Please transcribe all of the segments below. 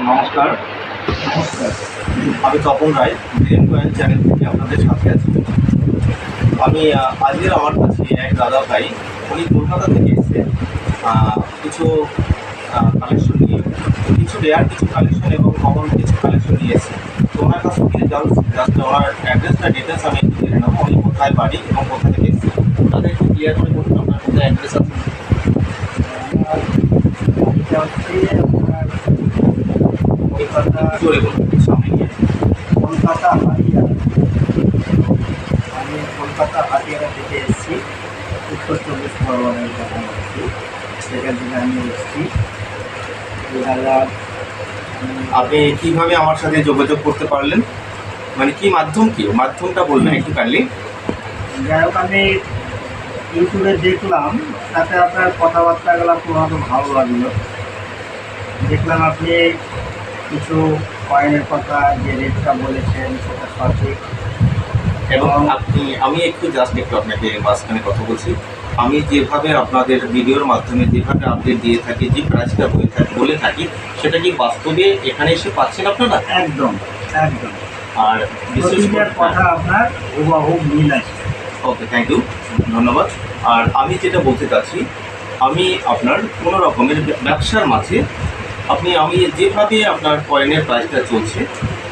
নমস্কার। আমি Tapan Roy brain coin channel থেকে আপনাদের সাথে আছি। আমি আজকের আমার কাছে এক দাদা ভাই উনি কলকাতা থেকে এসেছে। আহ, কিছু কালেকশন নিয়ে। কিছু রেয়ার কিছু কালেকশন এবং কমন কিছু কালেকশন নিয়ে এসেছে। তো ওনার কাছ থেকে জাস্ট জাস্ট ওনার অ্যাড্রেসটা ডিটেলস আমি একটু জেনে নেব উনি কোথায় বাড়ি এবং কোথা থেকে এসেছে। তাদের একটু ক্লিয়ার করে বলুন আপনার কোথায় অ্যাড্রেস আছে? কলকাতা জোরে বলুন। সামনে গিয়ে কলকাতা হাতিয়ার আমি কলকাতা হাতিয়ারা থেকে এসেছি। উত্তর চব্বিশ পরগনার জায়গায় এসেছি সেখান থেকে আমি এসেছি। আপনি কীভাবে আমার সাথে যোগাযোগ করতে পারলেন? মানে কি মাধ্যম কি? মাধ্যমটা বলবেন একটু কাইন্ডলি যাই হোক আমি ইউটিউবে দেখলাম তাতে আপনার কথাবার্তাগুলো খুব ভালো লাগল। দেখলাম আপনি কিছু কয়েনের কথা যে রেটটা বলেছেন সেটা সঠিক। এবং আপনি আমি একটু জাস্ট একটু আপনাকে মাঝখানে কথা বলছি। আমি যেভাবে আপনাদের ভিডিওর মাধ্যমে যেভাবে আপডেট দিয়ে থাকি যে প্রাইসটা হয়ে থাকে বলে থাকি সেটা কি বাস্তবে এখানে এসে পাচ্ছেন আপনারা? একদম একদম। আর বিশেষ কথা আপনার হুবাহু মিল আছে। ওকে থ্যাংক ইউ ধন্যবাদ। আর আমি যেটা বলতে চাচ্ছি আমি আপনার কোনো রকমের ব্যবসার মাঝে আপনি আমি যেভাবে আপনার কয়েনের প্রাইসটা চলছে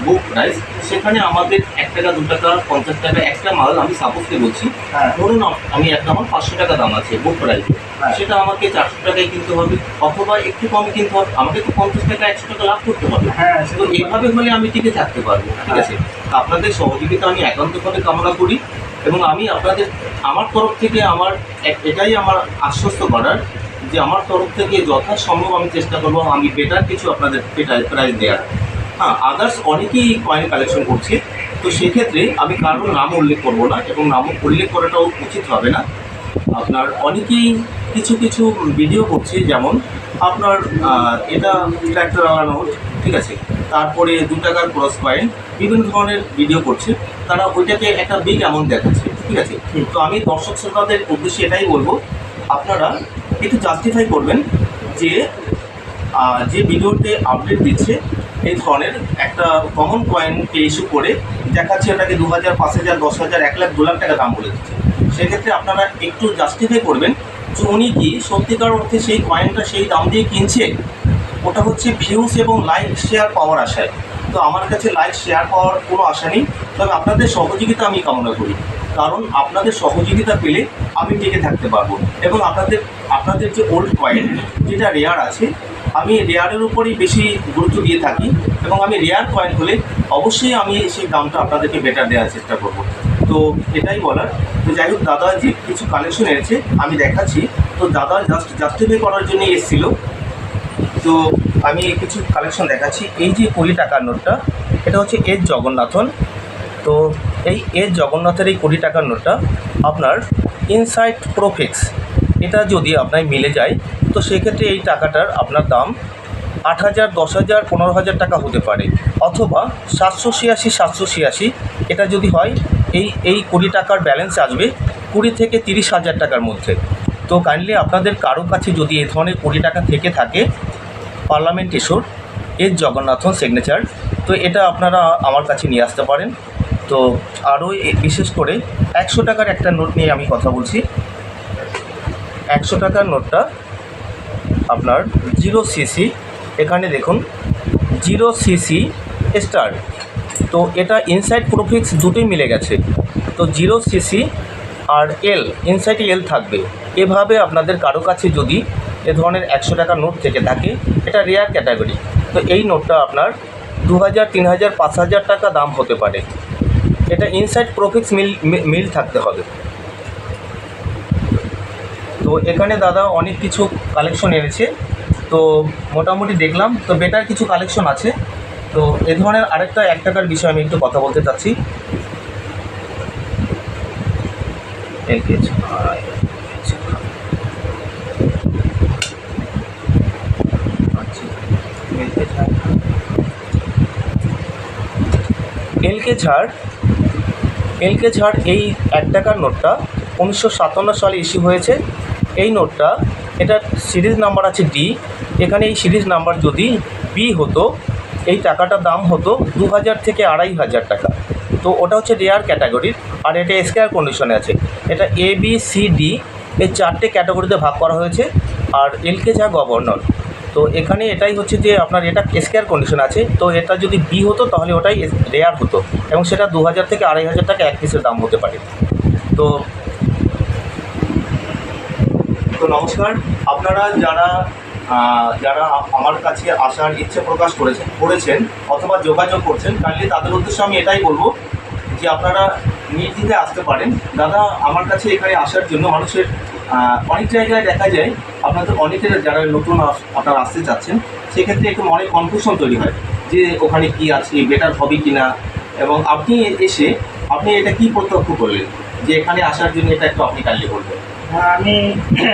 বুক প্রাইস সেখানে আমাদের এক টাকা দু টাকা পঞ্চাশ টাকা একটা মাল আমি সাপোজকে বলছি হ্যাঁ। ধরুন আমি একটা আমার পাঁচশো টাকা দাম আছে বুক প্রাইসে হ্যাঁ। সেটা আমাকে চারশো টাকায় কিনতে হবে অথবা একটু কমে কিনতে হবে আমাকে তো পঞ্চাশ টাকা একশো টাকা লাভ করতে হবে। হ্যাঁ তো এভাবে হলে আমি টিকে থাকতে পারব ঠিক আছে? আপনাদের সহযোগিতা আমি একান্তভাবে কামনা করি এবং আমি আপনাদের আমার তরফ থেকে আমার এক- এটাই আমার আশ্বস্ত করার। যে আমার তরফ থেকে যথাসম্ভব আমি চেষ্টা করব আমি বেটার কিছু আপনাদের প্রাইস দেওয়ার। হ্যাঁ আদার্স অনেকেই কয়েন কালেকশন করছে তো সেক্ষেত্রে আমি কারোর নাম উল্লেখ করব না এবং নাম উল্লেখ করাটাও উচিত হবে না। আপনার অনেকেই কিছু কিছু ভিডিও করছে যেমন আপনার এটা ট্র্যাক্টর নোট ঠিক আছে? তারপরে দু টাকার ক্রস কয়েন বিভিন্ন ধরনের ভিডিও করছে তারা ওইটাকে একটা বিগ অ্যামাউন্ট দেখাচ্ছে ঠিক আছে? তো আমি দর্শক শ্রোতাদের উদ্দেশ্যে এটাই বলব আপনারা একটু জাস্টিফাই করবেন যে যে ভিডিওতে আপডেট দিচ্ছে, এই ধরনের একটা কমন কয়েনকে ইস্যু করে দেখাচ্ছে ওটাকে দু হাজার পাঁচ হাজার দশ হাজার এক লাখ, দু লাখ টাকা দাম বলে দিচ্ছে। সেক্ষেত্রে আপনারা একটু জাস্টিফাই করবেন যে উনি কি সত্যিকার অর্থে সেই কয়েনটা সেই দাম দিয়ে কিনছে? ওটা হচ্ছে ভিউস এবং লাইক শেয়ার পাওয়ার আশায়। তো আমার কাছে লাইক শেয়ার পাওয়ার কোনো আশা নেই। তবে আপনাদের সহযোগিতা আমি কামনা করি। কারণ আপনাদের সহযোগিতা পেলে আমি টিকে থাকতে পারব। এবং আপনাদের আপনাদের যে ওল্ড কয়েন যেটা রেয়ার আছে, আমি রেয়ারের উপরেই বেশি গুরুত্ব দিয়ে থাকি এবং আমি রেয়ার কয়েন হলে অবশ্যই আমি সেই দামটা আপনাদেরকে বেটার দেওয়ার চেষ্টা করব। তো এটাই বলার। তো যাই হোক, দাদা যে কিছু কালেকশন এনেছে, আমি দেখাচ্ছি। তো দাদা জাস্ট জাস্টিফাই করার জন্য এসেছিল। তো আমি কিছু কালেকশন দেখাচ্ছি। এই যে কুড়ি টাকার নোটটা, এটা হচ্ছে এস জগন্নাথন। তো এই এস জগন্নাথের এই কুড়ি টাকার নোটটা আপনার ইনসাইট প্রোফিক্স। এটা যদি আপনার মিলে যায়, তো সেক্ষেত্রে এই টাকাটার আপনার দাম আট হাজার, দশ হাজার, পনেরো হাজার টাকা হতে পারে। অথবা সাতশো ছিয়াশি সাতশো ছিয়াশি, এটা যদি হয়, এই এই কুড়ি টাকার ব্যালেন্স আসবে কুড়ি থেকে তিরিশ হাজার টাকার মধ্যে। তো কাইন্ডলি আপনাদের কারও কাছে যদি এ ধরনের কুড়ি টাকা থেকে থাকে, পার্লামেন্ট ইস্যুর এর জগন্নাথন সিগনেচার তো এটা আপনারা আমার কাছে নিয়ে আসতে পারেন। তো আরও বিশেষ করে একশো টাকার একটা নোট নিয়ে আমি কথা বলছি। একশো টাকার নোটটা আপনার জিরো সিসি, এখানে দেখুন, জিরো সিসি স্টার। তো এটা ইনসাইড প্রোফিক্স দুটোই মিলে গেছে। তো জিরো সিসি আর এল ইনসাইডে এল থাকবে। এভাবে আপনাদের কারও কাছে যদি এ ধরনের একশো টাকা নোট থেকে থাকে, এটা রেয়ার ক্যাটাগরি তো এই নোটটা আপনার দু হাজার তিন হাজার পাঁচ হাজার টাকা দাম হতে পারে। এটা ইনসাইড প্রোফিক্স মিল মিল থাকতে হবে। তো এখানে দাদা অনেক কিছু কালেকশন এনেছে। তো মোটামুটি দেখলাম, তো বেটার কিছু কালেকশন আছে। তো এ ধরনের আরেকটা এক টাকার বিষয়ে আমি একটু কথা বলতে চাচ্ছি। এলকে ছাড়। এলকে ছাড় এই এক টাকার নোটটা উনিশশো সাতান্ন সালে ইস্যু হয়েছে। এই নোটটা, এটার সিরিজ নাম্বার আছে ডি এখানে এই সিরিজ নাম্বার যদি বি হতো, এই টাকাটার দাম হতো দু হাজার থেকে আড়াই হাজার টাকা। তো ওটা হচ্ছে রেয়ার ক্যাটাগরির আর এটা স্কেয়ার কন্ডিশনে আছে। এটা এ বি সি ডি এই চারটে ক্যাটাগরিতে ভাগ করা হয়েছে। আর এলকে যা গভর্নর তো এখানে এটাই হচ্ছে যে আপনার এটা স্কেয়ার কন্ডিশন আছে। তো এটা যদি বি হতো, তাহলে ওটাই রেয়ার হতো এবং সেটা দু হাজার থেকে আড়াই হাজার টাকা এক পিসের দাম হতে পারে। তো তো নমস্কার, আপনারা যারা যারা আমার কাছে আসার ইচ্ছে প্রকাশ করেছেন করেছেন অথবা যোগাযোগ করছেন কাইন্ডলি তাদের উদ্দেশ্যে আমি এটাই বলব যে আপনারা নির্দ্বিধে আসতে পারেন। দাদা, আমার কাছে এখানে আসার জন্য মানুষের অনেক জায়গায় দেখা যায় আপনাদের অনেকের যারা নতুন আপনারা আসতে চাচ্ছেন সেক্ষেত্রে একটু অনেক কনফিউশন তৈরি হয় যে ওখানে কি আছে বেটার হবে কি না এবং আপনি এসে আপনি এটা কি প্রত্যক্ষ করলেন? যে এখানে আসার জন্য এটা একটু আপনি কাইন্ডলি বলবেন হ্যাঁ, আমি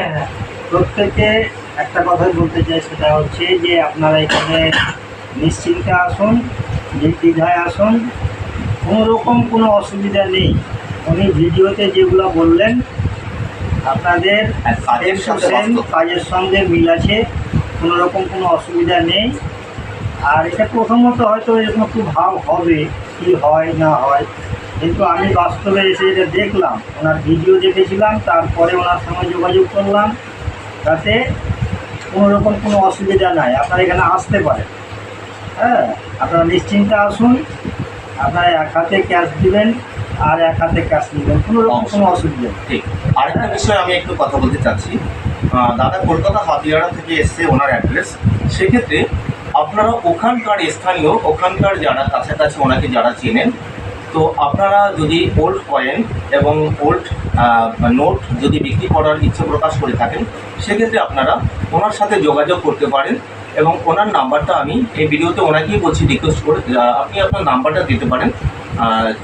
প্রত্যেকে একটা কথাই বলতে চাই সেটা হচ্ছে যে আপনারা এখানে নিশ্চিন্তে আসুন নির্দ্বিধায় আসুন কোনো রকম কোনো অসুবিধা নেই। উনি ভিডিওতে যেগুলো বললেন আপনাদের কাজের সাথে কাজের সঙ্গে মিল আছে কোনো রকম কোনো অসুবিধা নেই। আর এটা প্রথমত হয়তো এরকম একটু ভাব হবে কি হয় না হয়। কিন্তু আমি বাস্তবে এসে এটা দেখলাম ওনার ভিডিও দেখেছিলাম তারপরে ওনার সঙ্গে যোগাযোগ করলাম তাতে কোনো রকম কোনো অসুবিধা নাই। আপনারা এখানে আসতে পারেন। হ্যাঁ আপনারা নিশ্চিন্তে আসুন আপনারা এক হাতে ক্যাশ দিবেন আর এক হাতে ক্যাশ নেবেন কোনো রকম কোনো অসুবিধা নেই। ঠিক। আরেকটা বিষয়ে আমি একটু কথা বলতে চাচ্ছি। দাদা কলকাতা হাতিয়াড়া থেকে এসছে ওনার অ্যাড্রেস সেক্ষেত্রে আপনারা ওখানকার স্থানীয়, ওখানকার যারা কাছাকাছি ওনাকে যারা চেনেন, তো আপনারা যদি ওল্ড কয়েন এবং ওল্ড নোট যদি বিক্রি করার ইচ্ছে প্রকাশ করে থাকেন, সেক্ষেত্রে আপনারা ওনার সাথে যোগাযোগ করতে পারেন এবং ওনার নাম্বারটা আমি এই ভিডিওতে ওনাকেই বলছি রিকোয়েস্ট করে আপনি আপনার নাম্বারটা দিতে পারেন।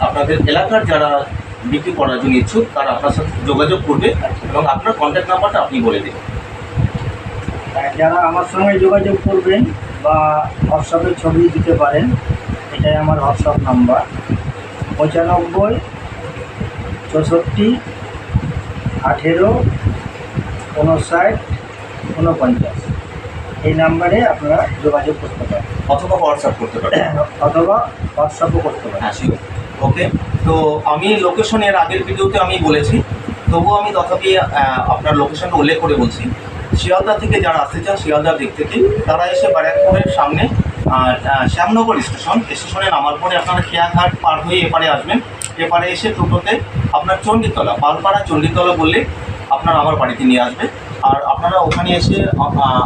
আপনাদের এলাকার যারা বিক্রি করার জন্য ইচ্ছুক তারা আপনার সাথে যোগাযোগ করবে এবং আপনার কন্ট্যাক্ট নাম্বারটা আপনি বলে দিন আর যারা আমার সঙ্গে যোগাযোগ করবেন বা হোয়াটসঅ্যাপে ছবি দিতে পারেন এটাই আমার হোয়াটসঅ্যাপ নাম্বার পঁচানব্বই চৌষট্টি আঠেরো উনষাট উনপঞ্চাশ। এই নাম্বারে আপনারা যোগাযোগ করতে পারেন। অথবা হোয়াটসঅ্যাপ করতে পারেন। অথবা হোয়াটসঅ্যাপও করতে পারেন। হ্যাঁ ওকে? তো আমি লোকেশনের আগের ভিডিওতে আমি বলেছি, তবুও আমি তথাপি আপনার লোকেশনটা উল্লেখ করে বলছি। শিয়ালদা থেকে যারা আসতে চান, শিয়ালদার দিক থেকে, তারা এসে ব্যারাকপুরের সামনে, আর শ্যামনগর স্টেশন স্টেশনে নামার পরে আপনারা খেয়াঘাট পার হয়ে এপারে আসবেন। এপারে এসে টোটোতে আপনার চণ্ডীতলা পালপাড়া চণ্ডীতলা বললে আপনার আমার বাড়িতে নিয়ে আসবে। আর আপনারা ওখানে এসে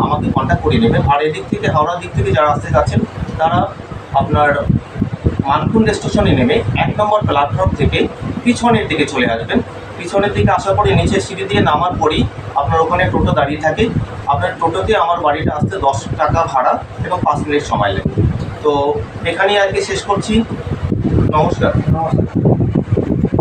আমাকে কন্ট্যাক্ট করে নেবেন। আর এদিক থেকে, হাওড়ার দিক থেকে যারা আসতে যাচ্ছেন তারা আপনার মানকুণ্ড স্টেশনে নেমে এক নম্বর প্ল্যাটফর্ম থেকে পিছনের দিকে চলে আসবেন। পিছনের দিকে আসার পরে নিচে সিঁড়ি দিয়ে নামার পরেই আপনার ওখানে টোটো দাঁড়িয়ে থাকে। আপনার টোটোতে আমার বাড়িটা আসতে দশ টাকা ভাড়া এবং পাঁচ মিনিট সময় লাগে। তো এখানেই আজকে শেষ করছি। নমস্কার। নমস্কার।